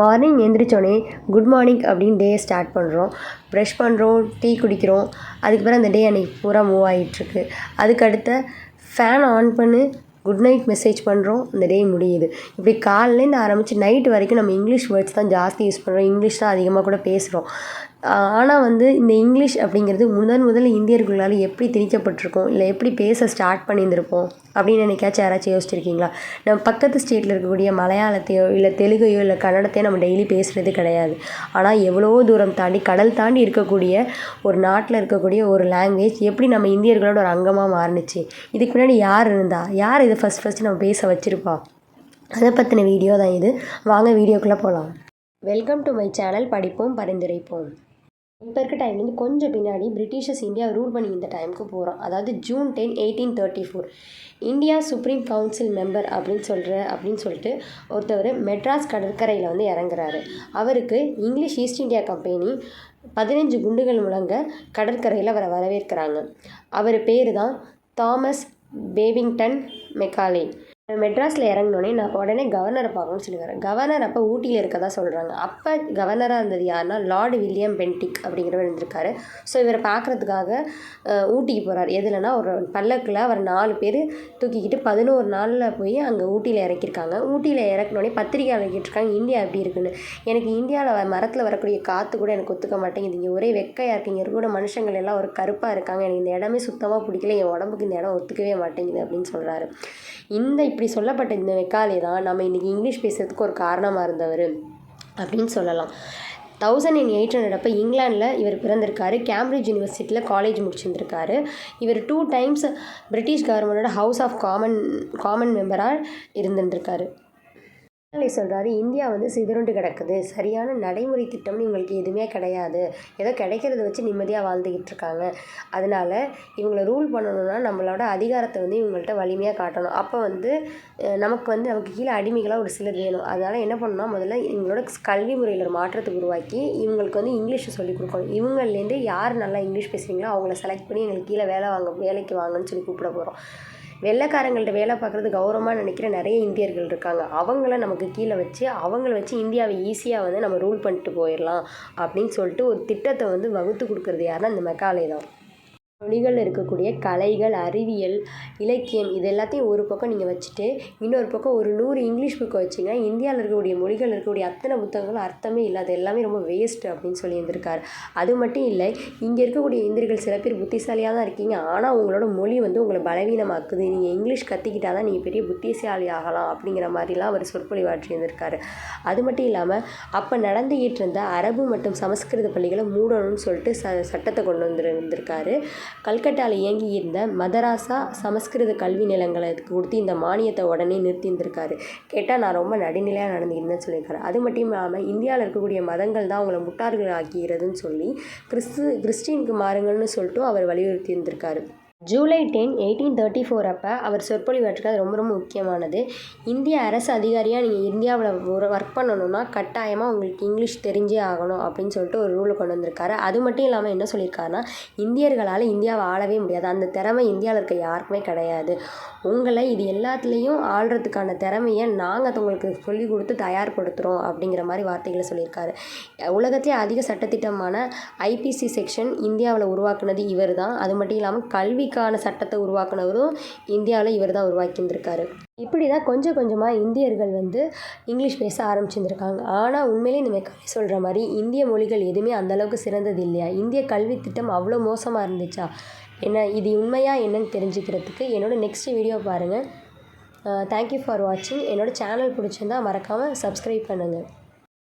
Morning எந்திரிச்சோடனே good morning அப்படின்னு day start பண்ணுறோம். Brush பண்ணுறோம் டீ குடிக்கிறோம். அதுக்கப்புறம் அந்த டே அன்றைக்கி பூரா மூவ் ஆகிட்டுருக்கு அதுக்கடுத்த ஃபேன் ஆன் பண்ணு குட் நைட் மெசேஜ் பண்ணுறோம். அந்த டே முடியுது. இப்படி காலையிலேருந்து ஆரம்பித்து நைட் வரைக்கும் நம்ம இங்கிலீஷ் வேர்ட்ஸ் தான் ஜாஸ்தி யூஸ் பண்ணுறோம். இங்கிலீஷ் தான் அதிகமாக கூட பேசுகிறோம். ஆனால் வந்து இந்த இங்கிலீஷ் அப்படிங்கிறது முதன் முதல்ல இந்தியர்களால் எப்படி திணிக்கப்பட்டிருக்கும் இல்லை எப்படி பேச ஸ்டார்ட் பண்ணியிருந்திருப்போம் அப்படின்னு என்னைக்காச்சும் யாராச்சும் யோசிச்சிருக்கீங்களா? நம்ம பக்கத்து ஸ்டேட்டில் இருக்கக்கூடிய மலையாளத்தையோ இல்லை தெலுங்கையோ இல்லை கன்னடத்தையோ நம்ம டெய்லி பேசுகிறது கிடையாது. ஆனால் எவ்வளோ தூரம் தாண்டி கடல் தாண்டி இருக்கக்கூடிய ஒரு நாட்டில் இருக்கக்கூடிய ஒரு லாங்குவேஜ் எப்படி நம்ம இந்தியர்களோட ஒரு அங்கமாக மாறுனுச்சு? இதுக்கு முன்னாடி யார் இருந்தா? யார் இதை ஃபஸ்ட் ஃபஸ்ட்டு நம்ம பேச வச்சுருப்பா? அதை பற்றின வீடியோ தான் இது. வாங்க வீடியோக்குள்ளே போகலாம் வெல்கம் டு மை சேனல் படிப்போம் பரிந்துரைப்போம். இப்போ இருக்க டைம்லேருந்து கொஞ்சம் பின்னாடி பிரிட்டிஷஸ் இந்தியா ரூல் பண்ணி இந்த டைமுக்கு போகிறோம் அதாவது June ten eighteen thirty four India supreme council member அப்படின்னு சொல்கிற அப்படின்னு சொல்லிட்டு ஒருத்தவர் மெட்ராஸ் கடற்கரையில் வந்து இறங்குறாரு. அவருக்கு இங்கிலீஷ் ஈஸ்ட் இந்தியா கம்பெனி பதினஞ்சு குண்டுகள் முழங்க கடற்கரையில் அவரை வரவேற்கிறாங்க. அவர் பேர் தான் தாமஸ் பேவிங்டன் மெக்காலே மெட்ராஸில் இறங்கினோடனே நான் உடனே கவர்னரை பார்க்கணும்னு சொல்லிக்கிறேன் கவர்னர் அப்போ ஊட்டியில் இருக்கதா சொல்கிறாங்க அப்போ கவர்னராக இருந்தது யாருன்னா லார்டு வில்லியம் பென்டிக் அப்படிங்கிறவர் இருந்திருக்காரு. ஸோ இவரை பார்க்குறதுக்காக ஊட்டிக்கு போகிறார் எதுலனா ஒரு பல்லக்கில் அவர் நாலு பேர் தூக்கிக்கிட்டு பதினோரு நாளில் போய் அங்கே ஊட்டியில் இறக்கியிருக்காங்க. ஊட்டியில் இறக்கினோடனே பத்திரிக்கையாளர் கேட்டிருக்காங்க இந்தியா எப்படி இருக்குன்னு? எனக்கு இந்தியாவில் மரத்தில் வரக்கூடிய காற்று கூட எனக்கு ஒத்துக்க மாட்டேங்குது. இங்கே ஒரே வெக்கையாக இருக்குது இங்கே கூட மனுஷங்கள் எல்லாம் ஒரு கருப்பாக இருக்காங்க. எனக்கு இந்த இடமே சுத்தமாக பிடிக்கல. என் உடம்புக்கு இந்த இடம் ஒத்துக்கவே மாட்டேங்குது அப்படின்னு சொல்கிறாரு இந்த இப்படி இப்படி சொல்லப்பட்ட இந்த மெக்காலே தான் நம்ம இன்றைக்கி இங்கிலீஷ் பேசுகிறதுக்கு ஒரு காரணமாக இருந்தவர் அப்படின்னு சொல்லலாம். தௌசண்ட் அண்ட் எயிட் ஹண்ட்ரட் அப்போ இங்கிலாண்டில் இவர் பிறந்திருக்காரு. கேம்பிரிட்ஜ் யூனிவர்சிட்டியில் காலேஜ் முடிச்சிருந்திருக்காரு. இவர் டூ டைம்ஸ் பிரிட்டிஷ் கவர்மெண்டோட ஹவுஸ் ஆஃப் காமன் காமன் மெம்பராக இருந்திருந்திருக்காரு. ஸ்டாலின் சொல்கிறாரு இந்தியா வந்து சிதறுண்டு கிடக்குது. சரியான நடைமுறை திட்டம்னு இவங்களுக்கு எதுவுமே கிடையாது. ஏதோ கிடைக்கிறத வச்சு நிம்மதியாக வாழ்ந்துக்கிட்டு இருக்காங்க. அதனால இவங்களை ரூல் பண்ணணும்னா நம்மளோட அதிகாரத்தை வந்து இவங்கள்ட்ட வலிமையாக காட்டணும். அப்போ வந்து நமக்கு வந்து நமக்கு கீழே அடிமைகளாக ஒரு சிலர் வேணும். அதனால் என்ன பண்ணணும்னா முதல்ல இவங்களோட கல்வி முறையில் ஒரு மாற்றத்தை உருவாக்கி இவங்களுக்கு வந்து இங்கிலீஷை சொல்லிக் கொடுக்கணும். இவங்கள்லேருந்து யார் நல்லா இங்கிலீஷ் பேசுகிறீங்களோ அவங்கள செலக்ட் பண்ணி எங்களுக்கு கீழே வேலை வாங்க வேலைக்கு வாங்கன்னு சொல்லி கூப்பிட போகிறோம் வெள்ளைக்காரங்கள்ட்ட வேலை பார்க்குறது கௌரவமாக நினைக்கிற நிறைய இந்தியர்கள் இருக்காங்க. அவங்கள நமக்கு கீழே வச்சு அவங்கள வச்சு இந்தியாவை ஈஸியாக வந்து நம்ம ரூல் பண்ணிட்டு போயிடலாம் அப்படின்னு சொல்லிட்டு ஒரு திட்டத்தை வந்து வகுத்து கொடுக்குறது யாருன்னா இந்த மெக்காலே தான். மொழிகளில் இருக்கக்கூடிய கலைகள் அறிவியல் இலக்கியம் இது எல்லாத்தையும் ஒரு பக்கம் நீங்கள் வச்சுட்டு இன்னொரு பக்கம் ஒரு நூறு இங்கிலீஷ் புக்கை வச்சிங்க இந்தியாவில் இருக்கக்கூடிய மொழிகள் இருக்கக்கூடிய அத்தனை புத்தகங்களும் அர்த்தமே இல்லாத எல்லாமே ரொம்ப வேஸ்ட்டு அப்படின்னு சொல்லி இருந்திருக்காரு. அது மட்டும் இல்லை இங்கே இருக்கக்கூடிய இந்தியர்கள் சில பேர் புத்திசாலியாக தான் இருக்கீங்க. ஆனால் உங்களோட மொழி வந்து உங்களை பலவீனமாக்குது. நீங்கள் இங்கிலீஷ் கற்றுக்கிட்டால் தான் நீங்கள் பெரிய புத்திசாலி ஆகலாம் அப்படிங்கிற மாதிரிலாம் அவர் சொற்பொழிவாற்றி இருந்திருக்காரு அது மட்டும் இல்லாமல் அப்போ நடந்துகிட்டு இருந்த அரபு மற்றும் சமஸ்கிருத பள்ளிகளை மூடணும்னு சொல்லிட்டு ச சட்டத்தை கொண்டு வந்து இருந்திருக்காரு கல்கட்டாவில் இயங்கி இருந்த மதராசா சமஸ்கிருத கல்வி நிலங்களை கொடுத்து இந்த மானியத்தை உடனே நிறுத்தி இருந்திருக்காரு. கேட்டால் நான் ரொம்ப நடுநிலையாக நடந்துக்கிறேன்னு சொல்லியிருக்காரு. அது மட்டும் இல்லாமல் இந்தியாவில் இருக்கக்கூடிய மதங்கள் தான் அவங்கள முட்டாள்கள் ஆக்கிறதுன்னு சொல்லி கிறிஸ்து கிறிஸ்டினுக்கு மாறுங்கள்னு சொல்லிட்டு அவர் வலியுறுத்தி இருந்திருக்காரு July ten eighteen thirty four அப்போ அவர் சொற்பொழிவாற்றுக்கு ரொம்ப ரொம்ப முக்கியமானது. இந்திய அரசு அதிகாரியாக நீங்கள் இந்தியாவில் ஒரு ஒர்க் பண்ணணுன்னா கட்டாயமாக உங்களுக்கு இங்கிலீஷ் தெரிஞ்சே ஆகணும் அப்படின்னு சொல்லிட்டு ஒரு ரூலை கொண்டு வந்திருக்காரு. அது மட்டும் இல்லாமல் என்ன சொல்லியிருக்காருன்னா இந்தியர்களால் இந்தியாவை ஆளவே முடியாது. அந்த திறமை இந்தியாவில் இருக்க யாருக்குமே கிடையாது. உங்களை இது எல்லாத்துலேயும் ஆள்றதுக்கான திறமையை நாங்கள் உங்களுக்கு சொல்லிக் கொடுத்து தயார்படுத்துகிறோம் அப்படிங்கிற மாதிரி வார்த்தைகளை சொல்லியிருக்காரு. உலகத்திலே அதிக சட்டத்திட்டமான ஐபிசி செக்ஷன் இந்தியாவில் உருவாக்குனது இவர் தான் அது மட்டும் இல்லாமல் கல்விக்கான சட்டத்தை உருவாக்குனவரும் இந்தியாவில் இவர் தான் உருவாக்கியிருந்திருக்காரு. இப்படி தான் கொஞ்சம் கொஞ்சமாக இந்தியர்கள் வந்து இங்கிலீஷ் பேச ஆரம்பிச்சிருந்துருக்காங்க. ஆனால் உண்மையிலே இந்த மெக்காலே சொல்கிற மாதிரி இந்திய மொழிகள் எதுவுமே அந்தளவுக்கு சிறந்தது இல்லையா? இந்திய கல்வி திட்டம் அவ்வளோ மோசமாக இருந்துச்சா? என்ன இது உண்மையாக என்னன்னு தெரிஞ்சுக்கிறதுக்கு என்னோடய நெக்ஸ்ட் வீடியோ பாருங்கள் தேங்க்யூ ஃபார் வாட்சிங் என்னோடய சேனல் பிடிச்சிருந்தா மறக்காமல் சப்ஸ்கிரைப் பண்ணுங்கள்